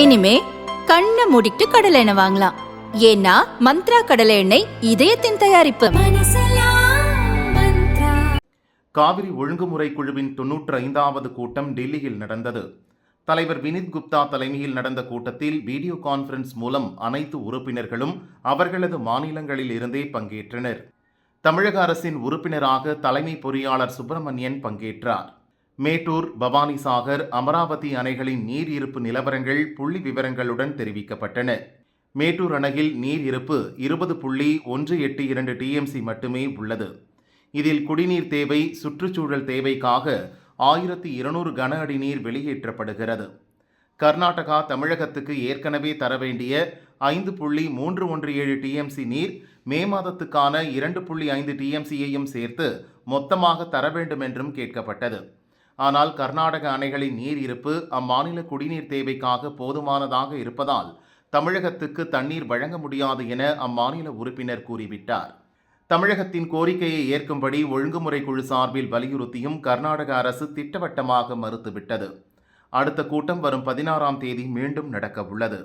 இனிமே கண்ணை மூடிட்டு கடலை எண்ணெய் வாங்கலாம். ஏன்னா மந்த்ரா கடலை எண்ணெய் இதயத்தின் தயாரிப்பு. காவிரி ஒழுங்குமுறை குழுவின் தொன்னூற்று ஐந்தாவது கூட்டம் டெல்லியில் நடந்தது. தலைவர் வினித் குப்தா தலைமையில் நடந்த கூட்டத்தில் வீடியோ கான்ஃபரன்ஸ் மூலம் அனைத்து உறுப்பினர்களும் அவர்களது மாநிலங்களில் இருந்தே பங்கேற்றனர். தமிழக அரசின் உறுப்பினராக தலைமை பொறியாளர் சுப்பிரமணியன் பங்கேற்றார். மேட்டூர் பவானிசாகர் அமராவதி அணைகளின் நீர் இருப்பு நிலவரங்கள் புள்ளி விவரங்களுடன் தெரிவிக்கப்பட்டன. மேட்டூர் அணையில் நீர் இருப்பு இருபது புள்ளி ஒன்று எட்டு இரண்டு டிஎம்சி மட்டுமே உள்ளது. இதில் குடிநீர் தேவை சுற்றுச்சூழல் தேவைக்காக ஆயிரத்தி இருநூறு கன அடி நீர் வெளியேற்றப்படுகிறது. கர்நாடகா தமிழகத்துக்கு ஏற்கனவே தர வேண்டிய ஐந்து புள்ளி மூன்று ஒன்று ஏழு டிஎம்சி நீர் மே மாதத்துக்கான இரண்டு புள்ளி ஐந்து டிஎம்சியையும் சேர்த்து மொத்தமாக தர வேண்டும் என்றும் கேட்கப்பட்டது. ஆனால் கர்நாடக அணைகளின் நீர் இருப்பு அம்மாநில குடிநீர் தேவைக்காக போதுமானதாக இருப்பதால் தமிழகத்துக்கு தண்ணீர் வழங்க முடியாது என அம்மாநில உறுப்பினர் கூறிவிட்டார். தமிழகத்தின் கோரிக்கையை ஏற்கும்படி ஒழுங்குமுறை குழு சார்பில் வலியுறுத்தியும் கர்நாடக அரசு திட்டவட்டமாக மறுத்துவிட்டது. அடுத்த கூட்டம் வரும் பதினாறாம் தேதி மீண்டும் நடக்க உள்ளது